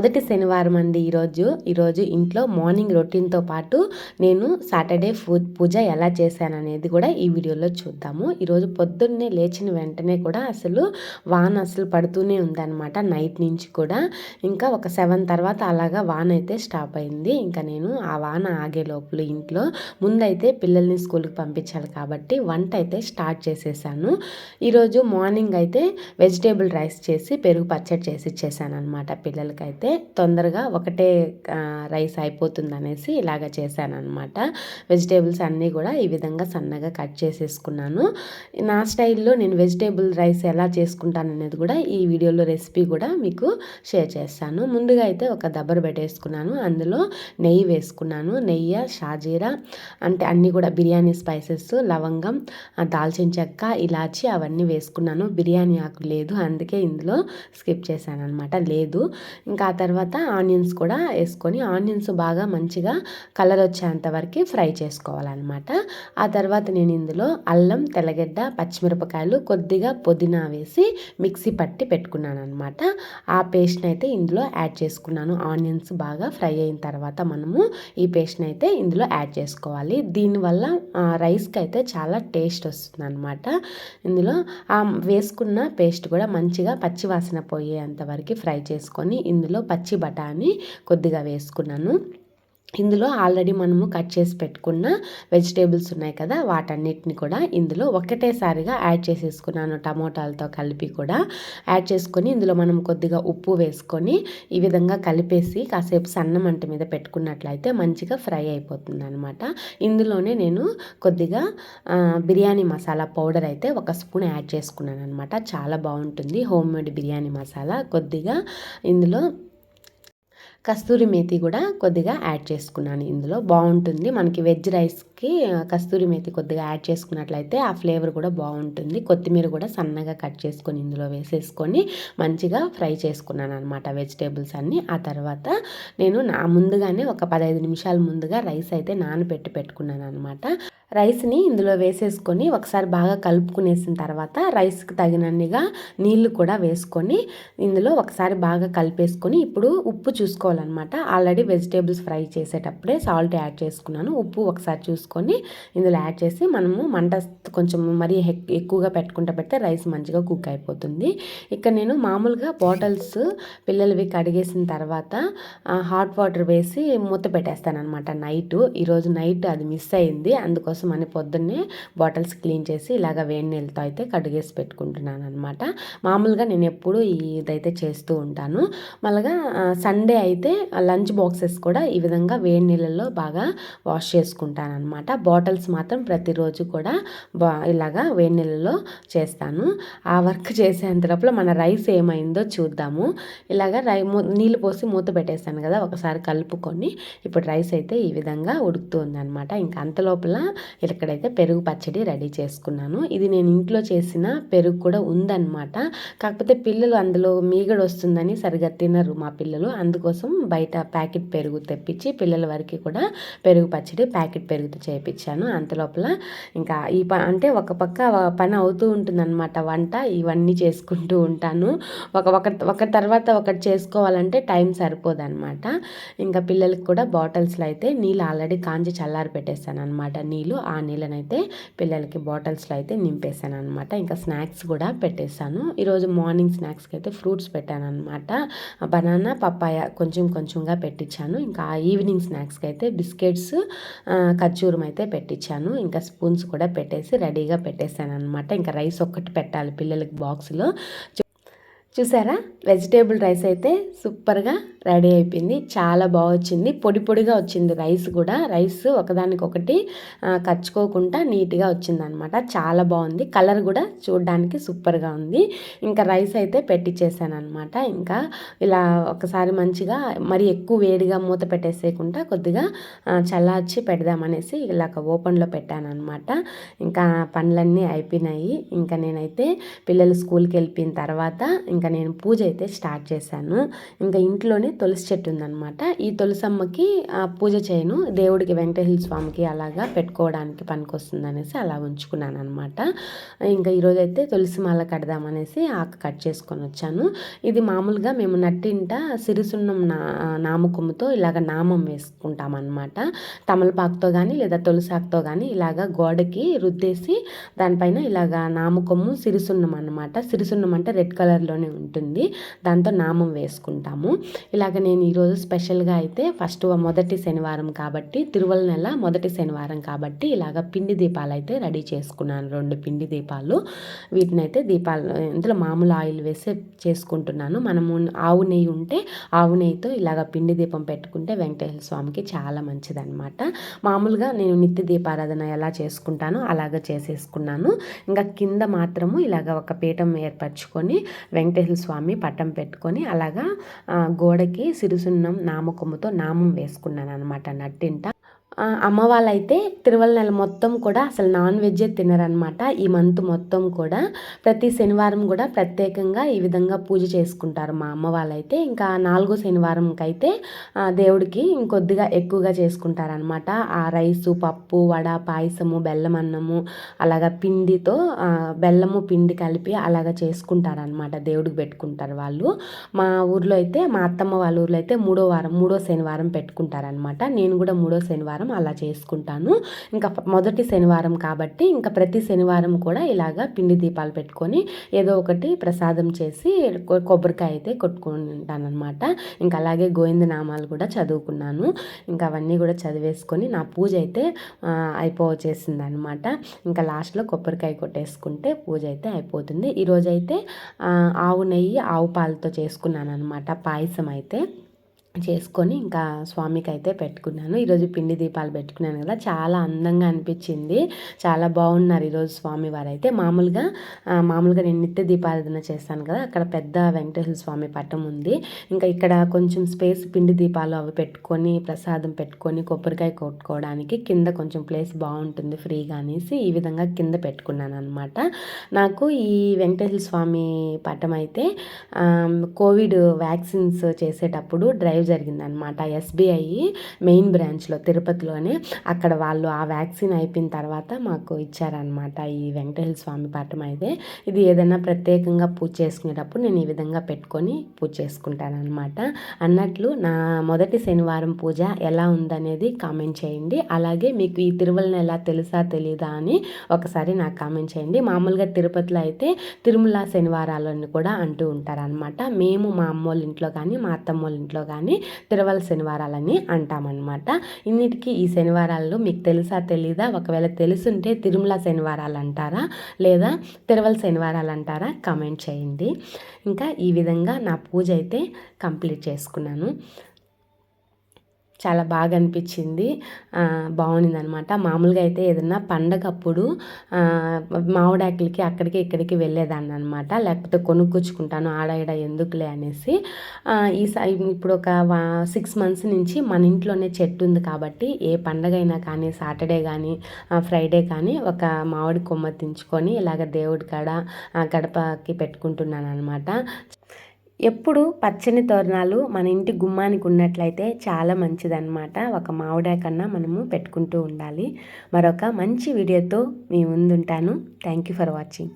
మొదటి శనివారం అండి ఈరోజు. ఈరోజు ఇంట్లో మార్నింగ్ రొటీన్తో పాటు నేను సాటర్డే ఫుడ్ పూజ ఎలా చేశాను అనేది కూడా ఈ వీడియోలో చూద్దాము. ఈరోజు పొద్దున్నే లేచిన వెంటనే కూడా అసలు వాన అసలు పడుతూనే ఉందన్నమాట నైట్ నుంచి కూడా. ఇంకా ఒక సెవెన్ తర్వాత అలాగా వాన అయితే స్టాప్ అయింది. ఇంకా నేను ఆ వాన ఆగే లోపల ఇంట్లో ముందైతే పిల్లల్ని స్కూల్కి పంపించాలి కాబట్టి వంట అయితే స్టార్ట్ చేసేసాను. ఈరోజు మార్నింగ్ అయితే వెజిటేబుల్ రైస్ చేసి పెరుగు పచ్చడి చేసి ఇచ్చేసాను అనమాట పిల్లలకైతే. తొందరగా ఒకటే రైస్ అయిపోతుంది అనేసి ఇలాగ చేశాను అనమాట వెజిటేబుల్స్ అన్నీ కూడా ఈ విధంగా సన్నగా కట్ చేసేసుకున్నాను. నా స్టైల్లో నేను వెజిటేబుల్ రైస్ ఎలా చేసుకుంటాను అనేది కూడా ఈ వీడియోలో రెసిపీ కూడా మీకు షేర్ చేస్తాను. ముందుగా అయితే ఒక దబ్బర పెట్టేసుకున్నాను. అందులో నెయ్యి వేసుకున్నాను. నెయ్యి షాజీరా అంటే అన్నీ కూడా బిర్యానీ స్పైసెస్ లవంగం దాల్చిన చెక్క ఇలాచి అవన్నీ వేసుకున్నాను. బిర్యానీ ఆకు లేదు. అందుకే ఇందులో స్కిప్ చేశాను అనమాట లేదు. ఇంకా ఆ తర్వాత ఆనియన్స్ కూడా వేసుకొని ఆనియన్స్ బాగా మంచిగా కలర్ వచ్చేంత వరకు ఫ్రై చేసుకోవాలన్నమాట. ఆ తర్వాత నేను ఇందులో అల్లం తెల్లగడ్డ పచ్చిమిరపకాయలు కొద్దిగా పుదీనా వేసి మిక్సీ పట్టి పెట్టుకున్నాను అనమాట ఆ పేస్ట్ని అయితే ఇందులో యాడ్ చేసుకున్నాను. ఆనియన్స్ బాగా ఫ్రై అయిన తర్వాత మనము ఈ పేస్ట్ని అయితే ఇందులో యాడ్ చేసుకోవాలి. దీనివల్ల రైస్కి అయితే చాలా టేస్ట్ వస్తుంది అనమాట ఇందులో ఆ వేసుకున్న పేస్ట్ కూడా మంచిగా పచ్చివాసన పోయేంత వరకు ఫ్రై చేసుకొని ఇందులో పచ్చి బఠానీ కొద్దిగా వేసుకున్నాను. ఇందులో ఆల్రెడీ మనము కట్ చేసి పెట్టుకున్న వెజిటేబుల్స్ ఉన్నాయి కదా వాటన్నిటిని కూడా ఇందులో ఒకటేసారిగా యాడ్ చేసేసుకున్నాను టమోటాలతో కలిపి కూడా. యాడ్ చేసుకొని ఇందులో మనం కొద్దిగా ఉప్పు వేసుకొని ఈ విధంగా కలిపేసి కాసేపు సన్న మంట మీద పెట్టుకున్నట్లయితే మంచిగా ఫ్రై అయిపోతుంది అనమాట ఇందులోనే నేను కొద్దిగా బిర్యానీ మసాలా పౌడర్ అయితే ఒక స్పూన్ యాడ్ చేసుకున్నాను అనమాట చాలా బాగుంటుంది హోమ్ మేడ్ బిర్యానీ మసాలా. కొద్దిగా ఇందులో కస్తూరి మేతి కూడా కొద్దిగా యాడ్ చేసుకున్నాను ఇందులో. బాగుంటుంది. మనకి వెజ్ రైస్కి కస్తూరి మేతి కొద్దిగా యాడ్ చేసుకున్నట్లయితే ఆ ఫ్లేవర్ కూడా బాగుంటుంది. కొత్తిమీర కూడా సన్నగా కట్ చేసుకొని ఇందులో వేసేసుకొని మంచిగా ఫ్రై చేసుకున్నాను అనమాట వెజిటేబుల్స్ అన్నీ. ఆ తర్వాత నేను నా ముందుగానే ఒక పదహైదు నిమిషాల ముందుగా రైస్ అయితే నానబెట్టి పెట్టుకున్నాను అనమాట రైస్ని ఇందులో వేసేసుకొని ఒకసారి బాగా కలుపుకునేసిన తర్వాత రైస్కి తగినన్నిగా నీళ్ళు కూడా వేసుకొని ఇందులో ఒకసారి బాగా కలిపేసుకొని ఇప్పుడు ఉప్పు చూసుకోవాలన్నమాట. ఆల్రెడీ వెజిటేబుల్స్ ఫ్రై చేసేటప్పుడే సాల్ట్ యాడ్ చేసుకున్నాను. ఉప్పు ఒకసారి చూసుకొని ఇందులో యాడ్ చేసి మనము మంట కొంచెం మరీ ఎక్కువగా పెట్టుకుంటా పెడితే రైస్ మంచిగా కుక్ అయిపోతుంది. ఇక్కడ నేను మామూలుగా బాటిల్స్ పిల్లలవి కడిగేసిన తర్వాత హాట్ వాటర్ వేసి మూత పెట్టేస్తాను అనమాట నైట్ ఈరోజు నైట్ అది మిస్ అయింది. అందుకోసం కోసం అని పొద్దున్నే బాటిల్స్ క్లీన్ చేసి ఇలాగ వేడి నీళ్ళతో అయితే కడిగేసి పెట్టుకుంటున్నాను అనమాట మామూలుగా నేను ఎప్పుడు ఇదైతే చేస్తూ ఉంటాను. మళ్ళగా సండే అయితే లంచ్ బాక్సెస్ కూడా ఈ విధంగా వేడి నీళ్ళల్లో బాగా వాష్ చేసుకుంటాను అనమాట బాటిల్స్ మాత్రం ప్రతిరోజు కూడా బా ఇలాగా వేడి నీళ్ళలో చేస్తాను. ఆ వర్క్ చేసేంతలోపల మన రైస్ ఏమైందో చూద్దాము. ఇలాగ రై నీళ్ళు పోసి మూత పెట్టేస్తాను కదా ఒకసారి కలుపుకొని ఇప్పుడు రైస్ అయితే ఈ విధంగా ఉడుకుతుంది అనమాట ఇంకా అంతలోపల ఇక్కడైతే పెరుగు పచ్చడి రెడీ చేసుకున్నాను. ఇది నేను ఇంట్లో చేసిన పెరుగు కూడా ఉందన్నమాట. కాకపోతే పిల్లలు అందులో మీగడ వస్తుందని సరిగా తినరు మా పిల్లలు. అందుకోసం బయట ప్యాకెట్ పెరుగు తెప్పించి పిల్లల వరకు కూడా పెరుగు పచ్చడి ప్యాకెట్ పెరుగుతో చేయించాను అంతలోపల ఇంకా ఈ ప అంటే ఒక పక్క పని అవుతూ ఉంటుందన్నమాట వంట. ఇవన్నీ చేసుకుంటూ ఉంటాను. ఒక ఒక ఒక తర్వాత ఒకటి చేసుకోవాలంటే టైం సరిపోదన్నమాట. ఇంకా పిల్లలకి కూడా బాటిల్స్లో అయితే నీళ్ళు ఆల్రెడీ కాంచి చల్లారి పెట్టేస్తాను అనమాట నీళ్ళు. ఆ నీళ్ళనైతే పిల్లలకి బాటిల్స్లో అయితే నింపేశాను అనమాట ఇంకా స్నాక్స్ కూడా పెట్టేశాను. ఈరోజు మార్నింగ్ స్నాక్స్కి అయితే ఫ్రూట్స్ పెట్టాను అనమాట బనానా పప్పాయ కొంచెం కొంచెంగా పెట్టించాను ఇంకా ఈవినింగ్ స్నాక్స్కి అయితే బిస్కెట్స్ ఖర్జూరం అయితే పెట్టించాను ఇంకా స్పూన్స్ కూడా పెట్టేసి రెడీగా పెట్టేశాను అనమాట ఇంకా రైస్ ఒక్కటి పెట్టాలి పిల్లలకి బాక్స్లో. చూసారా? వెజిటేబుల్ రైస్ అయితే సూపర్గా రెడీ అయిపోయింది. చాలా బాగా వచ్చింది పొడి పొడిగా వచ్చింది రైస్ కూడా. రైస్ ఒకదానికొకటి కచ్చుకోకుండా నీట్గా వచ్చింది అనమాట చాలా బాగుంది. కలర్ కూడా చూడడానికి సూపర్గా ఉంది. ఇంకా రైస్ అయితే పెట్టించేసాను అనమాట ఇంకా ఇలా ఒకసారి మంచిగా మరి ఎక్కువ వేడిగా మూత పెట్టేసేయకుండా కొద్దిగా చల్లార్చి పెడదామనేసి ఇలా ఓపెన్లో పెట్టాను అనమాట ఇంకా పనులన్నీ అయిపోయినాయి. ఇంకా నేనైతే పిల్లలు స్కూల్కి వెళ్ళిపోయిన తర్వాత ఇంకా నేను పూజ అయితే స్టార్ట్ చేశాను. ఇంకా ఇంట్లోనే తులసి చెట్టు ఉందనమాట ఈ తులసమ్మకి పూజ చేయను. దేవుడికి వెంకటేశ్వర స్వామికి అలాగా పెట్టుకోవడానికి పనికొస్తుంది అనేసి అలా ఉంచుకున్నాను అనమాట ఇంకా ఈరోజు అయితే తులసి మాల కడదామనేసి ఆకు కట్ చేసుకొని వచ్చాను. ఇది మామూలుగా మేము నట్టింట సిరిసున్నం నా నామకొమ్ముతో ఇలాగ నామం వేసుకుంటాం అనమాట తమలపాకుతో కానీ లేదా తులసాకుతో కానీ ఇలాగ గోడకి రుద్దేసి దానిపైన ఇలాగ నామకొమ్ము సిరిసున్నం అనమాట సిరిసున్నం అంటే రెడ్ కలర్లోనే ఉంటుంది. దాంతో నామం వేసుకుంటాము. ఇలాగ నేను ఈరోజు స్పెషల్గా అయితే ఫస్ట్ మొదటి శనివారం కాబట్టి తిరువల నెల మొదటి శనివారం కాబట్టి ఇలాగ పిండి దీపాలు అయితే రెడీ చేసుకున్నాను. రెండు పిండి దీపాలు. వీటిని అయితే దీపాలు ఇందులో మామూలు ఆయిల్ వేసి చేసుకుంటున్నాను. మనము ఆవు నెయ్యి ఉంటే ఆవు నెయ్యితో ఇలాగ పిండి దీపం పెట్టుకుంటే వెంకటేశ్వర స్వామికి చాలా మంచిదనమాట మామూలుగా నేను నిత్య దీపారాధన ఎలా చేసుకుంటానో అలాగ చేసేసుకున్నాను. ఇంకా కింద మాత్రము ఇలాగ ఒక పీఠం ఏర్పరచుకొని వెంకటేశ్వర స్వామి పట్టం పెట్టుకొని అలాగా గోడకి సిరిసున్నం నామకముతో నామం వేసుకున్నాను అనమాట నట్టింట. అమ్మ వాళ్ళైతే తిరువల నెల మొత్తం కూడా అసలు నాన్ వెజ్జే తినరనమాట ఈ మంత్ మొత్తం కూడా ప్రతి శనివారం కూడా ప్రత్యేకంగా ఈ విధంగా పూజ చేసుకుంటారు మా అమ్మ వాళ్ళైతే. ఇంకా నాలుగో శనివారంకైతే దేవుడికి ఇంకొద్దిగా ఎక్కువగా చేసుకుంటారనమాట ఆ రైసు పప్పు వడ పాయసము బెల్లం అన్నము అలాగా పిండితో బెల్లము పిండి కలిపి అలాగా చేసుకుంటారనమాట దేవుడికి పెట్టుకుంటారు వాళ్ళు. మా ఊర్లో అయితే మా అత్తమ్మ వాళ్ళ ఊర్లో అయితే మూడో వారం మూడో శనివారం పెట్టుకుంటారనమాట నేను కూడా మూడో శనివారం అలా చేసుకుంటాను. ఇంకా మొదటి శనివారం కాబట్టి ఇంకా ప్రతి శనివారం కూడా ఇలాగా పిండి దీపాలు పెట్టుకొని ఏదో ఒకటి ప్రసాదం చేసి కొబ్బరికాయ అయితే కొట్టుకుంటానమాట ఇంకా అలాగే గోవింద నామాలు కూడా చదువుకున్నాను. ఇంకా అవన్నీ కూడా చదివేసుకొని నా పూజ అయితే అయిపోవచ్చేసింది అనమాట ఇంకా లాస్ట్లో కొబ్బరికాయ కొట్టేసుకుంటే పూజ అయితే అయిపోతుంది. ఈరోజైతే ఆవు నెయ్యి ఆవు పాలతో చేసుకున్నాను అనమాట పాయసం అయితే. చేసుకొని ఇంకా స్వామికి అయితే పెట్టుకున్నాను. ఈరోజు పిండి దీపాలు పెట్టుకున్నాను కదా చాలా అందంగా అనిపించింది. చాలా బాగున్నారు ఈరోజు స్వామివారు అయితే మామూలుగా మామూలుగా నేను నిత్య దీపారాధన చేస్తాను కదా అక్కడ పెద్ద వెంకటేశ్వర స్వామి పట్టం ఉంది. ఇంకా ఇక్కడ కొంచెం స్పేస్ పిండి దీపాలు అవి పెట్టుకొని ప్రసాదం పెట్టుకొని కొబ్బరికాయ కొట్టుకోవడానికి కింద కొంచెం ప్లేస్ బాగుంటుంది ఫ్రీగా అనేసి ఈ విధంగా కింద పెట్టుకున్నాను అనమాట నాకు ఈ వెంకటేశ్వర స్వామి పట్టం అయితే కోవిడ్ వ్యాక్సిన్స్ చేసేటప్పుడు డ్రైవ్ డ్రైవ్ జరిగిందనమాట ఎస్బీఐ మెయిన్ బ్రాంచ్లో తిరుపతిలోనే. అక్కడ వాళ్ళు ఆ వ్యాక్సిన్ అయిపోయిన తర్వాత మాకు ఇచ్చారనమాట ఈ వెంకటేశ్వర స్వామి పట్టం అయితే. ఇది ఏదైనా ప్రత్యేకంగా పూజ చేసుకునేటప్పుడు నేను ఈ విధంగా పెట్టుకొని పూజ చేసుకుంటానమాట అన్నట్లు నా మొదటి శనివారం పూజ ఎలా ఉందనేది కామెంట్ చేయండి. అలాగే మీకు ఈ తిరుమల ఎలా తెలుసా తెలీదా అని ఒకసారి నాకు కామెంట్ చేయండి. మామూలుగా తిరుపతిలో అయితే తిరుమల శనివారాలని కూడా అంటూ ఉంటారనమాట మేము మా అమ్మోళ్ళ ఇంట్లో కానీ మా అత్తమ్మోళ్ళ ఇంట్లో కానీ శనివారాన్ని తిరువల శనివారాలని అంటామన్నమాట. ఇన్నిటికీ ఈ శనివారాల్లో మీకు తెలుసా తెలీదా? ఒకవేళ తెలుసుంటే తిరుమల శనివారాలు అంటారా లేదా తిరువల శనివారాలు అంటారా కమెంట్ చేయండి. ఇంకా ఈ విధంగా నా పూజ అయితే కంప్లీట్ చేసుకున్నాను. చాలా బాగా అనిపించింది. బాగుంది అనమాట మామూలుగా అయితే ఏదన్నా పండగప్పుడు మామిడాకులకి అక్కడికి ఇక్కడికి వెళ్ళేదాన్ని అనమాట లేకపోతే కొనుక్కొచ్చుకుంటాను ఆడ ఈడ ఎందుకులే అనేసి. ఈ ఇప్పుడు ఒక సిక్స్ మంత్స్ నుంచి మన ఇంట్లోనే చెట్టు ఉంది కాబట్టి ఏ పండగ అయినా కానీ సాటర్డే కానీ ఫ్రైడే కానీ ఒక మామిడి కొమ్మ తెంచుకొని ఇలాగ దేవుడి కాడ గడపకి పెట్టుకుంటున్నాను అనమాట ఎప్పుడు పచ్చని తోరణాలు మన ఇంటి గుమ్మానికి ఉన్నట్లయితే చాలా మంచిదన్నమాట. ఒక మామిడాయ కన్నా మనము పెట్టుకుంటూ ఉండాలి. మరొక మంచి వీడియోతో మీ ముందుంటాను. Thank you for watching